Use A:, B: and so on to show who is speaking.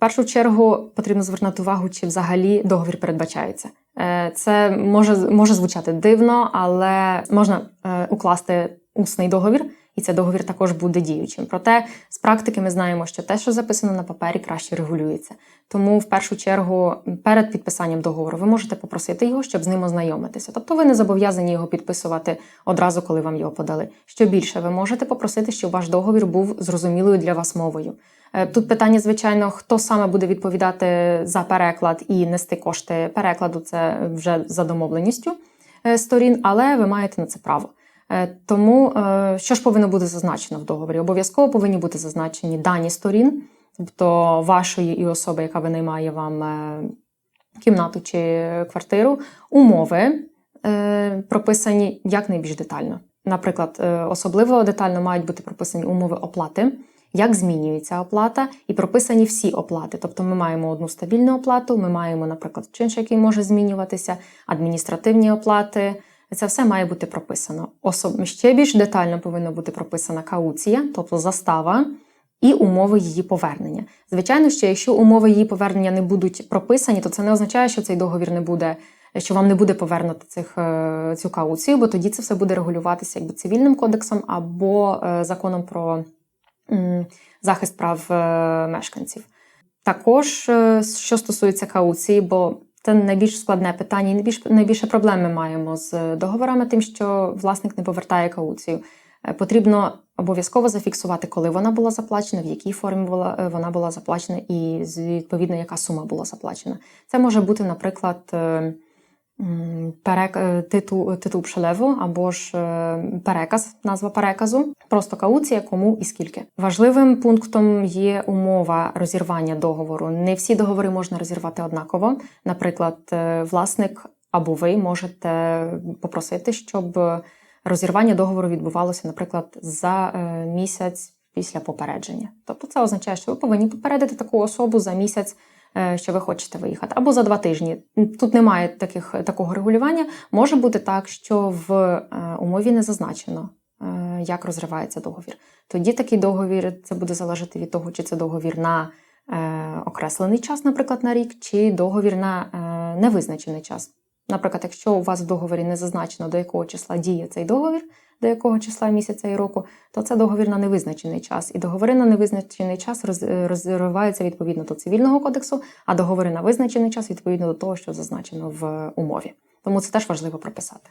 A: першу чергу потрібно звернути увагу, чи взагалі договір передбачається. Е, Це може, може звучати дивно, але можна е, укласти усний договір, і цей договір також буде діючим. Проте з практики ми знаємо, що те, що записано на папері, краще регулюється. Тому в першу чергу перед підписанням договору ви можете попросити його, щоб з ним ознайомитися. Тобто ви не зобов'язані його підписувати одразу, коли вам його подали. Що більше, ви можете попросити, щоб ваш договір був зрозумілою для вас мовою. Е, Тут питання, звичайно, хто саме буде відповідати за переклад і нести кошти перекладу, це вже за домовленістю е, сторін, але ви маєте на це право. Е, Тому е, що ж повинно бути зазначено в договорі? Обов'язково повинні бути зазначені дані сторін, тобто вашої і особи, яка винаймає вам е, кімнату чи квартиру, умови прописані якнайбільш детально. Наприклад, особливо детально мають бути прописані умови оплати, як змінюється оплата, і прописані всі оплати. Тобто ми маємо одну стабільну оплату, ми маємо, наприклад, чинш, який може змінюватися, адміністративні оплати. Це все має бути прописано. Особ... Ще більш детально повинна бути прописана кауція, тобто застава, і умови її повернення. Звичайно, що якщо умови її повернення не будуть прописані, то це не означає, що цей договір не буде, що вам не буде повернути цих, е, цю кауцію, бо тоді це все буде регулюватися якби цивільним кодексом або е, законом про захист прав е, мешканців. Також, що стосується кауції, бо це найбільш складне питання, і найбільш найбільше проблем ми маємо з договорами, тим, що власник не повертає кауцію. Е, Потрібно обов'язково зафіксувати, коли вона була заплачена, в якій формі була е, вона була заплачена, і відповідно яка сума була заплачена. Це може бути, наприклад, е, е, титул, титул пшелеву або ж е, переказ, назва переказу, просто кауція, кому і скільки. Важливим пунктом є умова розірвання договору. Не всі договори можна розірвати однаково. Наприклад, е, власник або ви можете попросити, щоб розірвання договору відбувалося, наприклад, за е, місяць після попередження. Тобто це означає, що ви повинні попередити таку особу за місяць, е, що ви хочете виїхати, або за два тижні. Тут немає таких, такого регулювання. Може бути так, що в е, умові не зазначено, е, як розривається договір. Тоді такий договір це буде залежати від того, чи це договір на е, окреслений час, наприклад, на рік, чи договір на е, невизначений час. Наприклад, якщо у вас в договорі не зазначено, до якого числа діє цей договір, до якого числа місяця і року, то це договір на невизначений час. І договори на невизначений час роз- розриваються відповідно до цивільного кодексу, а договори на визначений час відповідно до того, що зазначено в умові. Тому це теж важливо прописати.